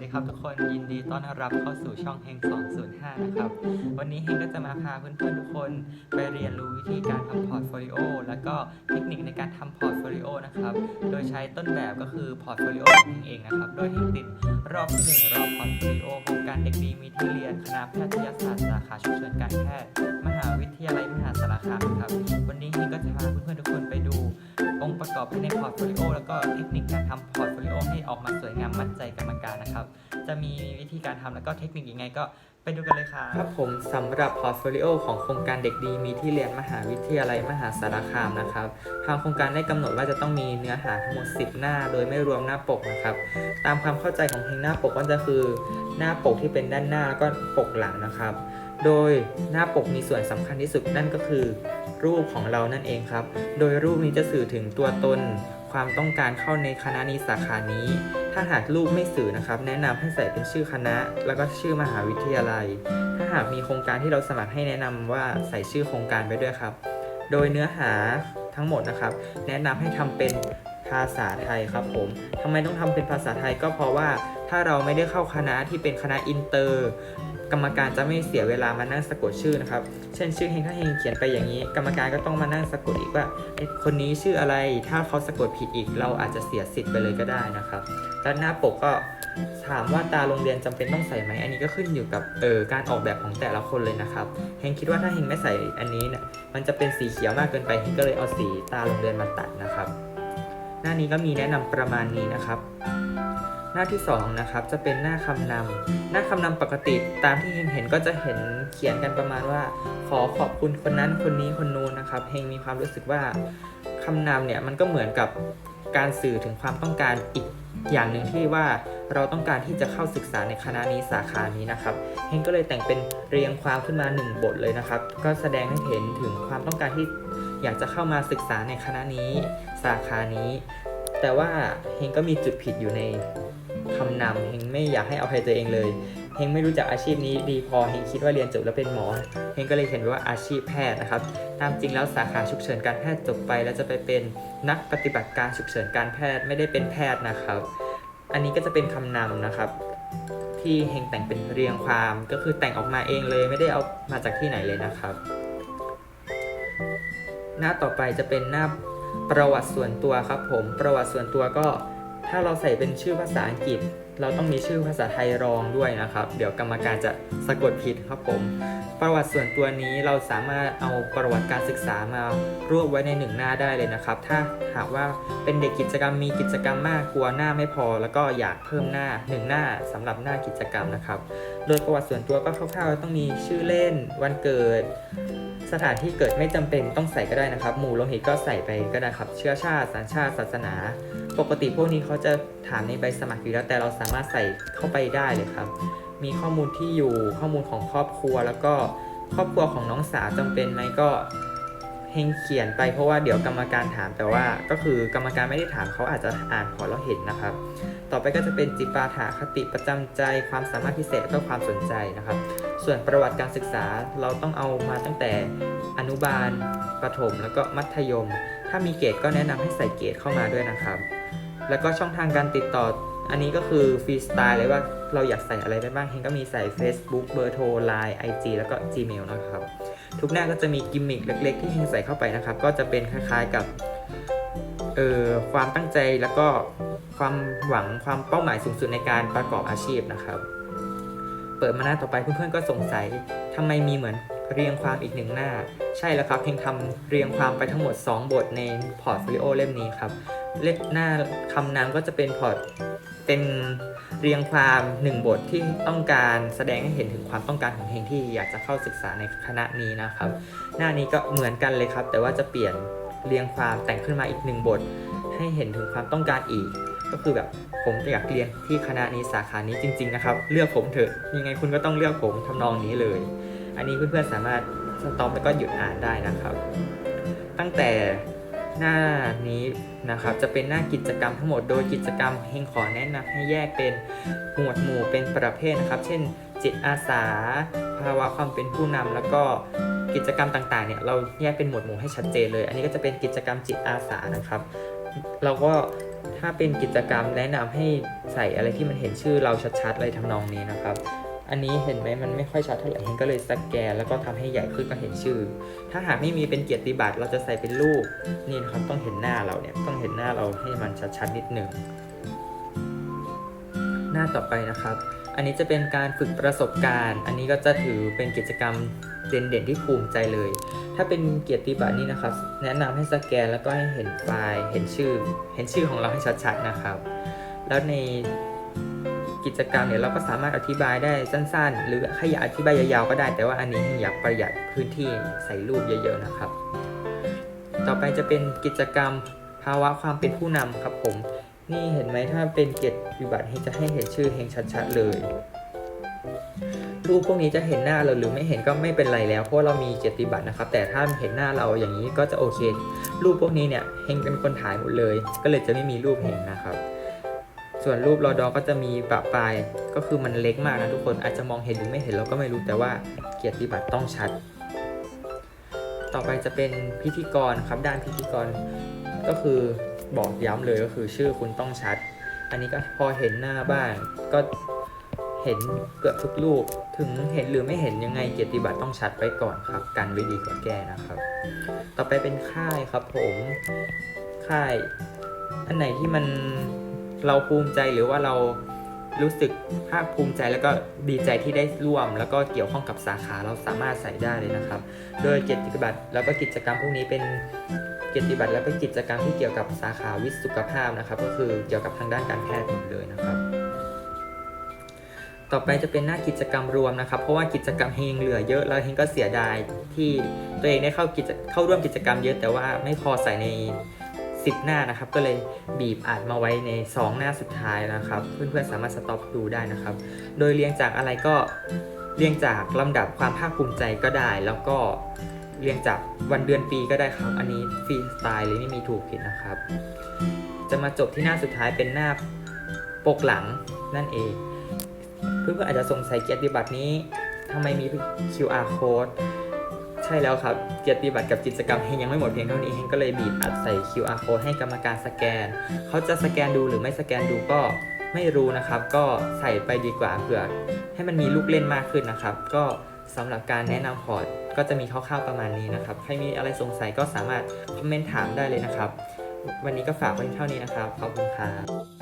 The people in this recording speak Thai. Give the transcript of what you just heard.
ดีครับทุกคนยินดีต้อนรับเข้าสู่ช่องเฮง205 นะครับ วันนี้เฮงก็จะมาพาเพื่อนๆทุกคนไปเรียนรู้วิธีการทำพอร์ตโฟลิโอแล้วก็เทคนิคในการทำพอร์ตโฟลิโอนะครับ โดยใช้ต้นแบบก็คือพอร์ตโฟลิโอของเฮงเองนะครับ โดยเฮงติดรอบที่หนึ่งรอบพอร์ตโฟลิโอโครงการเด็กดีมีที่เรียนคณะแพทยศาสตร์สาขาฉุกเฉินการแพทย์มหาวิทยาลัยมหาสารคามครับ วันนี้เฮงก็จะพาเพื่อนๆทุกคนไปดูองค์ประกอบภายในพอร์ตโฟลิโอแล้วก็เทคนิคการทำพอร์ตโฟลิโอให้ออกมาสวยงาม จะมีวิธีการทำแล้วก็เทคนิคยังไงก็ไปดูกันเลยครับครับผมสำหรับพอร์ตโฟลิโอของโครงการเด็กดีมีที่เรียนมหาวิทยาลัยมหาสารคามนะครับ ทางโครงการได้กำหนดว่าจะต้องมีเนื้อหาทั้งหมด 10 หน้า โดยไม่รวมหน้าปกนะครับ ตามความเข้าใจของเพลงหน้าปกก็จะคือหน้าปกที่เป็นด้านหน้าแล้วก็ปกหลังนะครับ โดยหน้าปกมีส่วนสำคัญที่สุดนั่นก็คือ รูปของเรานั่นเองครับ โดยรูปนี้จะสื่อถึงตัวตน ความต้องการเข้าในคณะนี้สาขานี้ ถ้าหากรูปไม่สื่อนะครับ แนะนำให้ใส่เป็นชื่อคณะ แล้วก็ชื่อมหาวิทยาลัย ถ้าหากมีโครงการที่เราสมัครให้แนะนำว่าใส่ชื่อโครงการไปด้วยครับ โดยเนื้อหาทั้งหมดนะครับ แนะนำให้ทำเป็นภาษาไทยครับผมทำไมต้องทำเป็นภาษาไทยก็เพราะว่าถ้าเราไม่ได้เข้าคณะที่เป็นคณะอินเตอร์ กรรมการจะไม่เสียเวลามานั่งสะกดชื่อนะครับ เช่นชื่อเฮงถ้าเฮงเขียนไปอย่างนี้ กรรมการก็ต้องมานั่งสะกดอีกว่าคนนี้ชื่ออะไร ถ้าเขาสะกดผิดอีก เราอาจจะเสียสิทธิ์ไปเลยก็ได้นะครับด้านหน้าปกก็ถามว่าตาโรงเรียนจำเป็นต้องใส่ไหมอันนี้ก็ขึ้นอยู่กับเออการออกแบบของแต่ละคนเลยนะครับเฮงคิดว่าถ้าเฮงไม่ใส่อันนี้เนี่ยมันจะเป็นสีเขียวมากเกินไปเฮงก็เลยเอาสีตาโรงเรียนมาตัดนะครับ หน้านี้ก็มีแนะนำประมาณนี้นะครับ หน้าที่ 2 นะครับ จะเป็นหน้าคำนำหน้าคำนำปกติตามที่เฮงเห็นก็จะเห็นเขียนกันประมาณว่า ขอขอบคุณคนนั้นคนนี้คนนู้นนะครับเฮงมีความรู้สึกว่าคำนำเนี่ยมันก็เหมือนกับการสื่อถึงความต้องการอีกอย่างหนึ่งที่ว่าเราต้องการที่จะเข้าศึกษาในคณะนี้สาขานี้นะครับเฮงก็เลยแต่งเป็นเรียงความขึ้นมา 1 บทเลยนะครับ ก็แสดงให้เห็นถึงความต้องการที่อยากจะเข้ามาศึกษาในคณะนี้สาขานี้ แต่ว่าเฮงก็มีจุดผิดอยู่ในคำนำเฮงไม่อยากให้เอาภัยตัวเองเลยเฮงไม่รู้จักอาชีพนี้ดีพอเฮงคิดว่าเรียนจบแล้วเป็นหมอเฮงก็เลยเห็นว่าอาชีพแพทย์นะครับ ตามจริงแล้วสาขาฉุกเฉินการแพทย์จบไป แล้วจะไปเป็นนักปฏิบัติการฉุกเฉินการแพทย์ไม่ได้เป็นแพทย์นะครับ อันนี้ก็จะเป็นคำนำนะครับ ที่เฮงแต่งเป็นเรียงความก็คือแต่งออกมาเองเลยไม่ได้เอามาจากที่ไหนเลยนะครับ หน้าต่อไปจะเป็นหน้า ประวัติส่วนตัวครับผม ประวัติส่วนตัวก็ ถ้าเราใส่เป็นชื่อภาษาอังกฤษ เราต้องมีชื่อภาษาไทยรองด้วยนะครับ เดี๋ยวกรรมการจะสะกดผิดครับผม ประวัติส่วนตัวนี้เราสามารถเอาประวัติการศึกษามารวบไว้ในหนึ่งหน้าได้เลยนะครับ ถ้าหากว่าเป็นเด็กกิจกรรมมีกิจกรรมมากกลัวหน้าไม่พอ แล้วก็อยากเพิ่มหน้าหนึ่งหน้าสำหรับหน้ากิจกรรมนะครับ โดยประวัติส่วนตัวก็คร่าวๆต้องมีชื่อเล่น วันเกิด สถานที่เกิดไม่จำเป็นต้องใส่ก็ได้นะครับ หมู่โลหิตก็ใส่ไปก็ได้ครับ เชื้อชาติสัญชาติศาสนา ปกติพวกนี้เขาจะถามในใบสมัครอยู่แล้วแต่เราสามารถใส่เข้าไปได้เลยครับ มีข้อมูลที่อยู่ข้อมูลของครอบครัว แล้วก็ครอบครัวของน้องสาวจำเป็นไหมก็ เฮงเขียนไปเพราะว่าเดี๋ยวกรรมการถามแต่ว่าก็คือกรรมการไม่ได้ถามเขาอาจจะอ่านพอแล้วเห็นนะครับ ต่อไปก็จะเป็นจิปาถาคติประจำใจความสามารถพิเศษและก็ความสนใจนะครับ ส่วนประวัติการศึกษาเราต้องเอามาตั้งแต่อนุบาลประถม แล้วก็มัธยม ถ้ามีเกรดก็แนะนำให้ใส่เกรดเข้ามาด้วยนะครับ แล้วก็ช่องทางการติดต่ออันนี้ก็คือฟรีสไตล์เลยว่าเราอยากใส่อะไรไปบ้างเฮงก็มีใส่ Facebook เบอร์โทร Line IG แล้วก็ Gmail นะครับ ทุกหน้าก็จะมีกิมมิคเล็ก ๆ ที่เฮงใส่เข้าไปนะครับ ก็จะเป็นคล้ายๆกับเอ่อความตั้งใจแล้วก็ความหวังความเป้าหมายสูงสุดในการประกอบอาชีพนะครับ เปิดมาหน้าต่อไปเพื่อนๆก็สงสัยทำไมมีเหมือนเรียงความอีกหนึ่งหน้า ใช่แล้วครับเพียงทำเรียงความไปทั้งหมด 2 บทในพอร์ตโฟลิโอเล่มนี้ครับเลขหน้าคำนำก็จะเป็นพอร์ตเป็น เรียงความ1บทที่ต้องการแสดงให้เห็นถึงความต้องการของเฮงที่อยากจะเข้าศึกษาในคณะนี้นะครับ หน้านี้ก็เหมือนกันเลยครับ แต่ว่าจะเปลี่ยนเรียงความแต่งขึ้นมาอีกหนึ่งบท ให้เห็นถึงความต้องการอีก ก็คือแบบผมอยากเรียนที่คณะนี้สาขานี้จริง ๆ นะครับ เลือกผมเถอะยังไงคุณก็ต้องเลือกผมทำนองนี้เลย อันนี้เพื่อนๆสามารถสต็อปแล้วก็หยุดอ่านได้นะครับ ตั้งแต่ หน้านี้นะครับจะเป็นหน้ากิจกรรมทั้งหมดโดยกิจกรรมเฮงขอแนะนำให้แยกเป็นหมวดหมู่เป็นประเภทนะครับ เช่น จิตอาสา ภาวะความเป็นผู้นำแล้วก็กิจกรรมต่างๆเนี่ยเราแยกเป็นหมวดหมู่ให้ชัดเจนเลย อันนี้ก็จะเป็นกิจกรรมจิตอาสานะครับเราก็ถ้าเป็นกิจกรรมแนะนำให้ใส่อะไรที่มันเห็นชื่อเราชัดๆอะไรทำนองนี้นะครับ อันนี้เห็นไหมมันไม่ค่อยชัดเท่าไหร่เฮงก็เลยสแกนแล้วก็ทำให้ใหญ่ขึ้นก็เห็นชื่อ ถ้าหากไม่มีเป็นเกียรติบัตรเราจะใส่เป็นรูปนี่นะครับต้องเห็นหน้าเราเนี่ยต้องเห็นหน้าเราให้มันชัดๆนิดหนึ่งหน้าต่อไปนะครับ อันนี้จะเป็นการฝึกประสบการณ์ อันนี้ก็จะถือเป็นกิจกรรมเด่นๆที่ภูมิใจเลย ถ้าเป็นเกียรติบัตรนี่นะครับ แนะนำให้สแกนแล้วก็ให้เห็นไฟล์ เห็นชื่อ เห็นชื่อของเราให้ชัดๆนะครับ แล้วใน กิจกรรมเนี่ยเราก็สามารถอธิบายได้สั้น ๆ หรือใครอยากอธิบายยาวๆก็ได้ แต่ว่าอันนี้อยากประหยัดพื้นที่ใส่รูปเยอะ ๆนะครับ ต่อไปจะเป็นกิจกรรมภาวะความเป็นผู้นำครับผม นี่เห็นไหมถ้าเป็นเกียรติบัตรจะให้เห็นชื่อเฮงชัดๆเลยรูปพวกนี้จะเห็นหน้าเราหรือไม่เห็นก็ไม่เป็นไรแล้วเพราะเรามีเกียรติบัตรนะครับ แต่ถ้าเห็นหน้าเราอย่างนี้ก็จะโอเค รูปพวกนี้เนี่ยเฮงเป็นคนถ่ายหมดเลย ก็เลยจะไม่มีรูปเฮงนะครับ ส่วนรูปรอดอก็จะมีปะปลายก็คือมันเล็กมากนะทุกคนอาจจะมองเห็นหรือไม่เห็นเราก็ไม่รู้แต่ว่าเกียรติบัตรต้องชัด ต่อไปจะเป็นพิธีกรครับด้านพิธีกรก็คือบอกย้ำเลยก็คือชื่อคุณต้องชัด อันนี้ก็พอเห็นหน้าบ้างก็เห็นเกือบทุกรูปถึงเห็นหรือไม่เห็นยังไงเกียรติบัตรต้องชัดไว้ก่อนครับ กันไว้ดีกว่าแก้นะครับ ต่อไปเป็นค่ายครับผมค่าย อันไหนที่มัน เราภูมิใจหรือว่าเรารู้สึกภาคภูมิใจแล้วก็ดีใจที่ได้ร่วม แล้วก็เกี่ยวข้องกับสาขาเราสามารถใส่ได้เลยนะครับ โดยเกียรติบัตรแล้วก็กิจกรรมพวกนี้เป็นเกียรติบัตรแล้วก็กิจกรรมที่เกี่ยวกับสาขาวิสุขภาพนะครับ ก็คือเกี่ยวกับทางด้านการแพทย์หมดเลยนะครับ ต่อไปจะเป็นหน้ากิจกรรมรวมนะครับ เพราะว่ากิจกรรมเฮงเหลือเยอะแล้วเฮงก็เสียดายที่ตัวเองได้เข้ากิจเข้าร่วมกิจกรรมเยอะแต่ว่าไม่พอใส่ใน 10 หน้านะครับ ก็เลยบีบอัดมาไว้ใน 2 หน้าสุดท้ายนะครับ เพื่อนๆสามารถสต็อปดูได้นะครับ โดยเรียงจากอะไรก็เรียงจากลำดับความภาคภูมิใจก็ได้ แล้วก็เรียงจากวันเดือนปีก็ได้ครับ อันนี้ฟรีสไตล์เลยไม่มีถูกผิดนะครับ จะมาจบที่หน้าสุดท้ายเป็นหน้าปกหลังนั่นเอง เพื่อนๆอาจจะสงสัยเกียรติบัตรนี้ทำไมมี QR code ช่แล้วครับ เกียรติบัตรกับกิจกรรมเฮงยังไม่หมดเพียงเท่านี้เฮงก็เลยบีบอัดใส่ QR code ให้กรรมการสแกน เขาจะสแกนดูหรือไม่สแกนดูก็ไม่รู้นะครับ ก็ใส่ไปดีกว่าเผื่อให้มันมีลูกเล่นมากขึ้นนะครับ ก็สำหรับการแนะนำพอร์ตก็จะมีคร่าวๆประมาณนี้นะครับ ใครมีอะไรสงสัยก็สามารถคอมเมนต์ถามได้เลยนะครับ วันนี้ก็ฝากไว้เท่านี้นะครับ ขอบคุณครับ